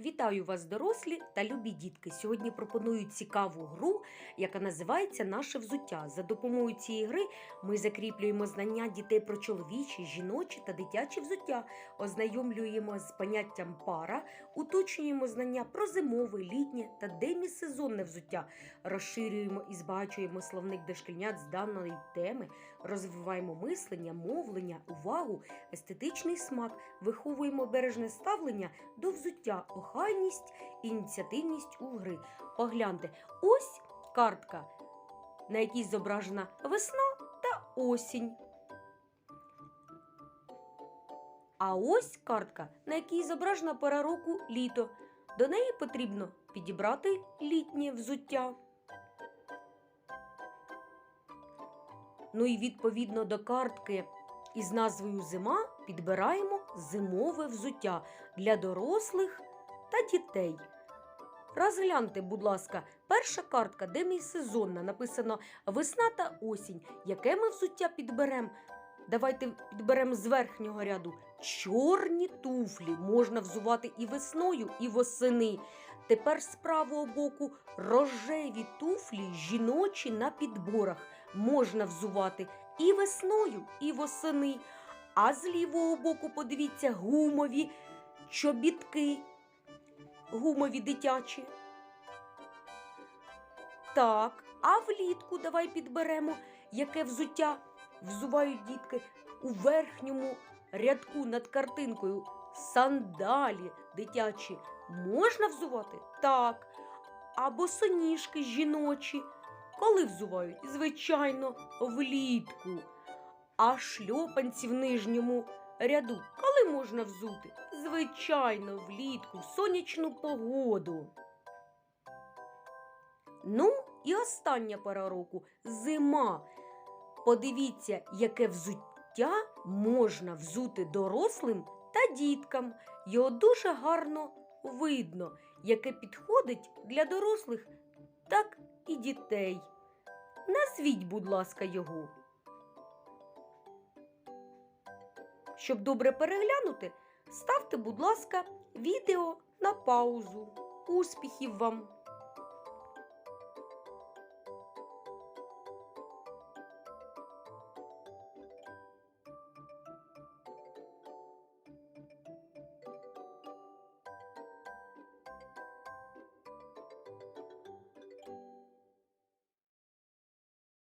Вітаю вас, дорослі та любі дітки. Сьогодні пропоную цікаву гру, яка називається Наше взуття. За допомогою цієї гри ми закріплюємо знання дітей про чоловічі, жіночі та дитячі взуття, ознайомлюємо з поняттям пара, уточнюємо знання про зимове, літнє та демісезонне взуття, розширюємо і збагачуємо словник дошкільнят з даної теми, розвиваємо мислення, мовлення, увагу, естетичний смак, виховуємо бережне ставлення до взуття, охайність, ініціативність у гри. Погляньте, ось картка, на якій зображена весна та осінь. А ось картка, на якій зображена пора року літо. До неї потрібно підібрати літнє взуття. Ну і відповідно до картки із назвою зима підбираємо зимове взуття для дорослих та дітей. Розгляньте, будь ласка, перша картка демісезонна, написано весна та осінь. Яке ми взуття підберемо? Давайте підберемо з верхнього ряду. Чорні туфлі можна взувати і весною, і восени. Тепер з правого боку рожеві туфлі жіночі на підборах можна взувати і весною, і восени. А з лівого боку, подивіться, гумові чобітки, гумові дитячі. Так, а влітку давай підберемо, яке взуття взувають дітки у верхньому рядку над картинкою. Сандалі дитячі можна взувати? Так. А босоніжки жіночі. Коли взувають? Звичайно, влітку. А шльопанці в нижньому ряду коли можна взути? Звичайно, влітку, в сонячну погоду. Ну, і остання пора року зима. Подивіться, яке взуття можна взути дорослим та діткам. Його дуже гарно видно, яке підходить для дорослих, так і дітей. Назвіть, будь ласка, його. Щоб добре переглянути, ставте, будь ласка, відео на паузу. Успіхів вам!